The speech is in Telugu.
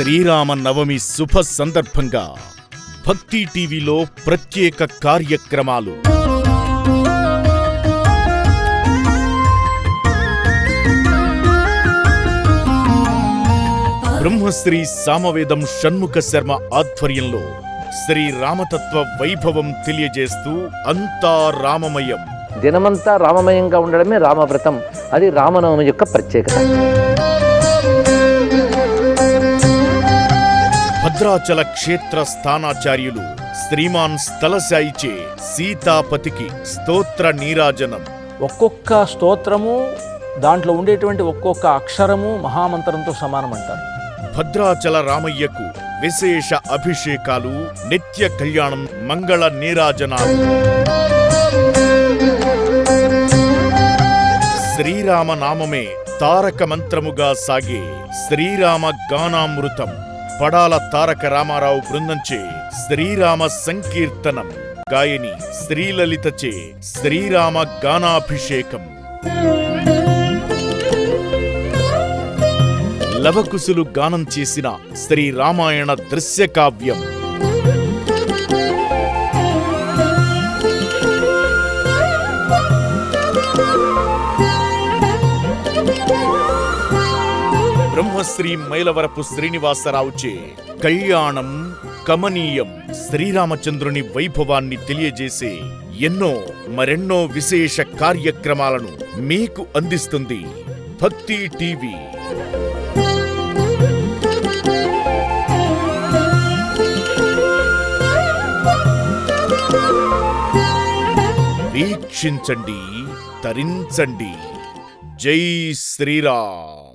శ్రీరామ నవమి శుభ సందర్భంగా భక్తి టీవీలో ప్రత్యేక కార్యక్రమాలు. బ్రహ్మశ్రీ సామవేదం షణ్ముఖ శర్మ ఆధ్వర్యంలో శ్రీ రామతత్వ వైభవం తెలియజేస్తూ అంతా రామమయం. దినమంతా రామమయంగా ఉండడమే రామవ్రతం. అది రామనవమి యొక్క ప్రత్యేకత. భద్రాచల క్షేత్ర స్థానాచార్యులు శ్రీమాన్ స్థలశాయిచే సీతాపతికి స్తోత్ర నీరాజనం. ఒక్కొక్క స్తోత్రము దాంట్లో ఉండేటువంటి ఒక్కొక్క అక్షరము మహామంత్రంతో సమానం అంటారు భద్రాచల రామయ్యకు విశేష అభిషేకాలు నిత్య కళ్యాణం మంగళ నీరాజనాలు. శ్రీరామ నామమే తారక మంత్రముగా సాగే శ్రీరామ గానామృతం పడాల తారక రామారావు బృందంచే శ్రీరామ సంకీర్తనం. గాయని శ్రీలలితచే శ్రీరామ గానాభిషేకం. లవకుశులు గానం చేసిన శ్రీరామాయణ దృశ్య కావ్యం. బ్రహ్మశ్రీ మైలవరపు శ్రీనివాసరావుచే కళ్యాణం కమనీయం శ్రీరామచంద్రుని వైభవాన్ని తెలియజేసే ఎన్నో మరెన్నో విశేష కార్యక్రమాలను మీకు అందిస్తుంది భక్తి టీవీ. వీక్షించండి తరించండి. జై శ్రీరామ్.